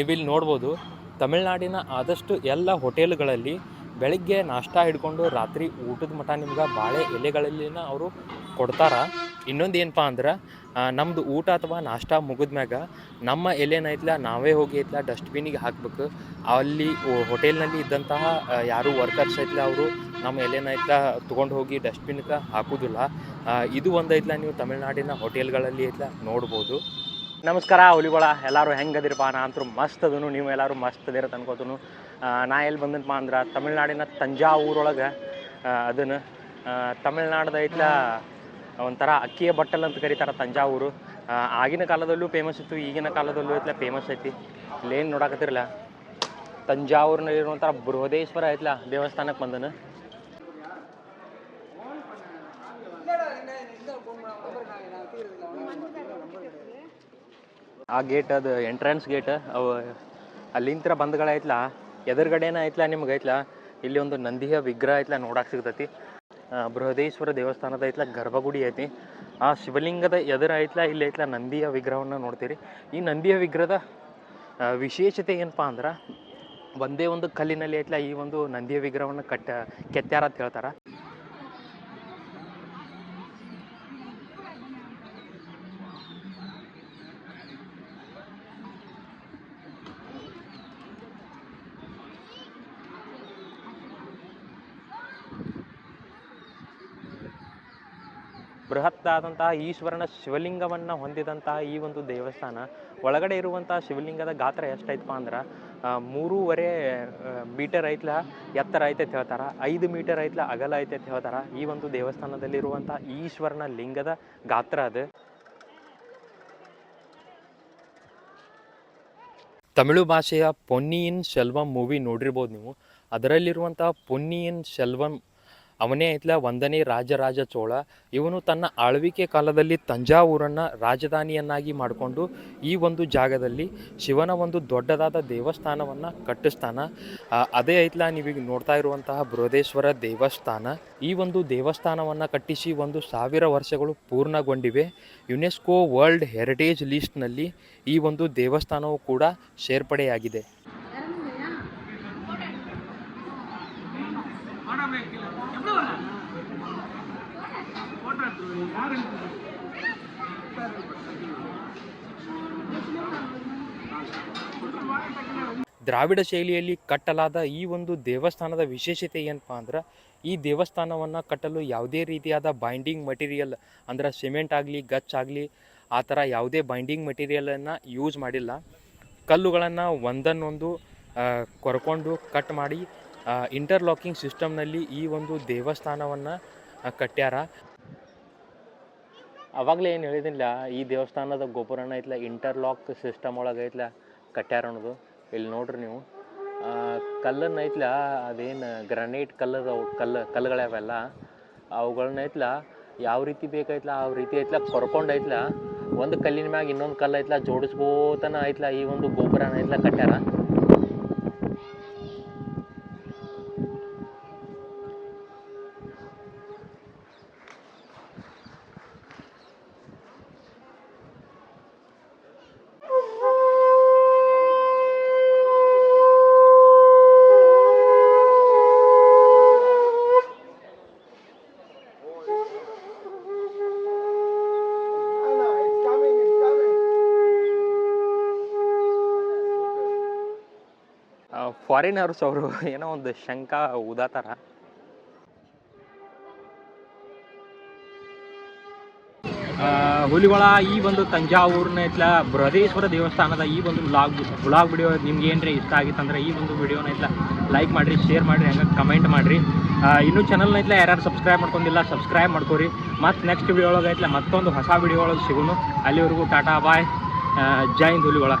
ನೀವಿಲ್ಲಿ ನೋಡ್ಬೋದು, ತಮಿಳ್ನಾಡಿನ ಆದಷ್ಟು ಎಲ್ಲ ಹೋಟೆಲ್ಗಳಲ್ಲಿ ಬೆಳಗ್ಗೆ ನಾಷ್ಟ ಹಿಡ್ಕೊಂಡು ರಾತ್ರಿ ಊಟದ ಮಠ ನಿಮ್ಗೆ ಬಾಳೆ ಎಲೆಗಳಲ್ಲಿನ ಅವರು ಕೊಡ್ತಾರೆ. ಇನ್ನೊಂದು ಏನಪ್ಪ ಅಂದ್ರೆ ನಮ್ಮದು ಊಟ ಅಥವಾ ನಾಷ್ಟ ಮುಗಿದ್ಮ್ಯಾಗ ನಮ್ಮ ಎಲೆನೈತ್ಲ ನಾವೇ ಹೋಗಿ ಐತ್ಲ ಡಸ್ಟ್ಬಿನಿಗೆ ಹಾಕ್ಬೇಕು. ಅಲ್ಲಿ ಹೋಟೆಲ್ನಲ್ಲಿ ಇದ್ದಂತಹ ಯಾರು ವರ್ಕರ್ಸ್ ಐತ್ಲ ಅವರು ನಮ್ಮ ಎಲೆನೈತ್ಲ ತೊಗೊಂಡು ಹೋಗಿ ಡಸ್ಟ್ಬಿನ್ಗೆ ಹಾಕೋದಿಲ್ಲ. ಇದು ಒಂದು ಐತ್ಲ ನೀವು ತಮಿಳ್ನಾಡಿನ ಹೋಟೆಲ್ಗಳಲ್ಲಿ ಐತ್ಲ ನೋಡ್ಬೋದು. ನಮಸ್ಕಾರ, ಹುಲಿಗಳ. ಎಲ್ಲರೂ ಹೆಂಗದಿರಪ್ಪ? ನಾ ಅಂತೂ ಮಸ್ತ್ ಅದನು. ನೀವು ಎಲ್ಲರೂ ಮಸ್ತ್ ಅದಿರ ಅನ್ಕೋತನು ನಾ ಎಲ್ಲಿ ಬಂದನಪ್ಪ ಅಂದ್ರೆ ತಮಿಳ್ನಾಡಿನ ತಂಜಾವೂರೊಳಗೆ ಅದನ್ನು ತಮಿಳ್ನಾಡದ ಐತ್ಲ ಒಂಥರ ಅಕ್ಕಿಯ ಬಟ್ಟಲ್ ಅಂತ ಕರೀತಾರೆ ತಂಜಾವೂರು. ಆಗಿನ ಕಾಲದಲ್ಲೂ ಫೇಮಸ್ ಇತ್ತು, ಈಗಿನ ಕಾಲದಲ್ಲೂ ಐತ್ಲ ಫೇಮಸ್ ಐತಿ. ಇಲ್ಲೇನು ನೋಡಕತ್ತಿರಲ್ಲ. ತಂಜಾವೂರಿನಲ್ಲಿರುವಂಥ ಬೃಹದೇಶ್ವರ ಐತ್ಲ ದೇವಸ್ಥಾನಕ್ಕೆ ಬಂದನು. ಆ ಗೇಟ್ ಅದು ಎಂಟ್ರೆನ್ಸ್ ಗೇಟ್ ಅವು ಅಲ್ಲಿಂತ್ರ ಬಂದ್ಗಳ ಐತ್ಲ, ಎದುರುಗಡೆನ ಐತ್ಲ ನಿಮ್ಗೆ ಐತ್ಲ, ಇಲ್ಲಿ ಒಂದು ನಂದಿಯ ವಿಗ್ರಹ ಐತ್ಲ ನೋಡಕ್ಕೆ ಸಿಗ್ತೈತಿ. ಬೃಹದೇಶ್ವರ ದೇವಸ್ಥಾನದ ಐತ್ಲ ಗರ್ಭಗುಡಿ ಐತಿ. ಆ ಶಿವಲಿಂಗದ ಎದುರು ಐತ್ಲ, ಇಲ್ಲಿ ಐತ್ಲ ನಂದಿಯ ವಿಗ್ರಹವನ್ನು ನೋಡ್ತೀರಿ. ಈ ನಂದಿಯ ವಿಗ್ರಹದ ವಿಶೇಷತೆ ಏನಪ್ಪಾ ಅಂದ್ರೆ, ಒಂದೇ ಒಂದು ಕಲ್ಲಿನಲ್ಲಿ ಐತ್ಲ ಈ ಒಂದು ನಂದಿಯ ವಿಗ್ರಹವನ್ನು ಕಟ್ಟ, ಕೆತ್ಯಾರ ಅಂತ ಹೇಳ್ತಾರೆ. ಬೃಹತ್ತಾದಂತಹ ಈಶ್ವರನ ಶಿವಲಿಂಗವನ್ನು ಹೊಂದಿದಂತಹ ಈ ಒಂದು ದೇವಸ್ಥಾನ, ಒಳಗಡೆ ಇರುವಂತಹ ಶಿವಲಿಂಗದ ಗಾತ್ರ ಎಷ್ಟೈತಪ್ಪ ಅಂದ್ರೆ ಮೂರುವರೆ ಮೀಟರ್ ಐತ್ಲ ಎತ್ತರ ಐತೆ ಅಂತ ಹೇಳ್ತಾರೆ, ಐದು ಮೀಟರ್ ಐತ್ಲ ಅಗಲ ಐತೆ ಅಂತ ಹೇಳ್ತಾರ, ಈ ಒಂದು ದೇವಸ್ಥಾನದಲ್ಲಿರುವಂತಹ ಈಶ್ವರನ ಲಿಂಗದ ಗಾತ್ರ ಅದು. ತಮಿಳು ಭಾಷೆಯ ಪೊನ್ನಿಯಿನ್ ಶೆಲ್ವಂ ಮೂವಿ ನೋಡಿರ್ಬೋದು ನೀವು. ಅದರಲ್ಲಿರುವಂತಹ ಪೊನ್ನಿಯಿನ್ ಸೆಲ್ವಂ ಅವನೇ ಐತ್ಲ ಒಂದನೇ ರಾಜರಾಜ ಚೋಳ. ಇವನು ತನ್ನ ಆಳ್ವಿಕೆ ಕಾಲದಲ್ಲಿ ತಂಜಾವೂರನ್ನು ರಾಜಧಾನಿಯನ್ನಾಗಿ ಮಾಡಿಕೊಂಡು ಈ ಒಂದು ಜಾಗದಲ್ಲಿ ಶಿವನ ಒಂದು ದೊಡ್ಡದಾದ ದೇವಸ್ಥಾನವನ್ನು ಕಟ್ಟಿಸ್ತಾನ. ಅದೇ ಐತ್ಲ ನೀವೀಗ ನೋಡ್ತಾ ಇರುವಂತಹ ಬೃಹದೇಶ್ವರ ದೇವಸ್ಥಾನ. ಈ ಒಂದು ದೇವಸ್ಥಾನವನ್ನು ಕಟ್ಟಿಸಿ ಒಂದು ಸಾವಿರ ವರ್ಷಗಳು ಪೂರ್ಣಗೊಂಡಿವೆ. ಯುನೆಸ್ಕೋ ವರ್ಲ್ಡ್ ಹೆರಿಟೇಜ್ ಲಿಸ್ಟ್ನಲ್ಲಿ ಈ ಒಂದು ದೇವಸ್ಥಾನವು ಕೂಡ ಸೇರ್ಪಡೆಯಾಗಿದೆ. ದ್ರಾವಿಡ ಶೈಲಿಯಲ್ಲಿ ಕಟ್ಟಲಾದ ಈ ಒಂದು ದೇವಸ್ಥಾನದ ವಿಶೇಷತೆ ಏನಪ್ಪಾ ಅಂದ್ರೆ, ಈ ದೇವಸ್ಥಾನವನ್ನು ಕಟ್ಟಲು ಯಾವುದೇ ರೀತಿಯಾದ ಬೈಂಡಿಂಗ್ ಮಟೀರಿಯಲ್ ಅಂದ್ರೆ ಸಿಮೆಂಟ್ ಆಗಲಿ ಗಚ್ ಆಗಲಿ, ಆ ಥರ ಯಾವುದೇ ಬೈಂಡಿಂಗ್ ಮಟೀರಿಯಲನ್ನು ಯೂಸ್ ಮಾಡಿಲ್ಲ. ಕಲ್ಲುಗಳನ್ನು ಒಂದನ್ನೊಂದು ಕೊರ್ಕೊಂಡು ಕಟ್ ಮಾಡಿ ಇಂಟರ್ಲಾಕಿಂಗ್ ಸಿಸ್ಟಮ್ನಲ್ಲಿ ಈ ಒಂದು ದೇವಸ್ಥಾನವನ್ನು ಕಟ್ಟ್ಯಾರ. ಅವಾಗಲೇ ಏನು ಹೇಳಿದಿಲ್ಲ ಈ ದೇವಸ್ಥಾನದ ಗೋಪುರನ ಐತ್ಲ ಇಂಟರ್ಲಾಕ್ ಸಿಸ್ಟಮ್ ಒಳಗೆ ಐತ್ಲ ಕಟ್ಯಾರ ಅನ್ನೋದು. ಇಲ್ಲಿ ನೋಡ್ರಿ ನೀವು. ಕಲ್ಲನ್ನ ಐತ್ಲ ಅದೇನು ಗ್ರನೈಟ್ ಕಲ್ಲದ ಕಲ್ಲು ಕಲ್ಲುಗಳವೆಲ್ಲ ಅವುಗಳನ್ನ ಐತ್ಲ ಯಾವ ರೀತಿ ಬೇಕೈತ್ಲ ಆ ರೀತಿ ಐತ್ಲ ಕೊರ್ಕೊಂಡು ಐತ್ಲ ಒಂದು ಕಲ್ಲಿನ ಮ್ಯಾಗ ಇನ್ನೊಂದು ಕಲ್ಲು ಐತ್ಲ ಜೋಡಿಸ್ಕೋತನ ಐತ್ಲ ಈ ಒಂದು ಗೋಪುರನ ಐತ್ಲ ಕಟ್ಟ್ಯಾರ ಫಾರಿನರ್ಸ್ ಅವರು ಏನೋ ಒಂದು ಶಂಕ ಉದಾತಾರ ಹುಲಿಗಳ ಈ ಒಂದು ತಂಜಾವೂರಿನ ಇತ್ಲ ಬೃಹದೇಶ್ವರ ದೇವಸ್ಥಾನದ ಈ ಒಂದು ಬ್ಲಾಗ್ ಬ್ಲಾಗ್ ವಿಡಿಯೋ ನಿಮ್ಗೆ ಏನ್ರಿ ಇಷ್ಟ ಆಗಿತ್ತು ಅಂದ್ರೆ ಈ ಒಂದು ವಿಡಿಯೋನ ಇತ್ಲ ಲೈಕ್ ಮಾಡಿರಿ ಶೇರ್ ಮಾಡಿರಿ, ಹಂಗೆ ಕಮೆಂಟ್ ಮಾಡಿರಿ. ಇನ್ನೂ ಚಾನಲ್ನ ಇತ್ಲ ಯಾರ್ಯಾರು ಸಬ್ಸ್ಕ್ರೈಬ್ ಮಾಡ್ಕೊಂಡಿಲ್ಲ ಸಬ್ಸ್ಕ್ರೈಬ್ ಮಾಡ್ಕೊರಿ. ಮತ್ತು ನೆಕ್ಸ್ಟ್ ವಿಡಿಯೋ ಒಳಗೆ ಮತ್ತೊಂದು ಹೊಸ ವಿಡಿಯೋ ಒಳಗೆ ಸಿಗೋನು. ಅಲ್ಲಿವರೆಗೂ ಟಾಟಾ ಬಾಯ್. ಜೈ ಹಿಂದ್ ಹುಲಿಗಳ.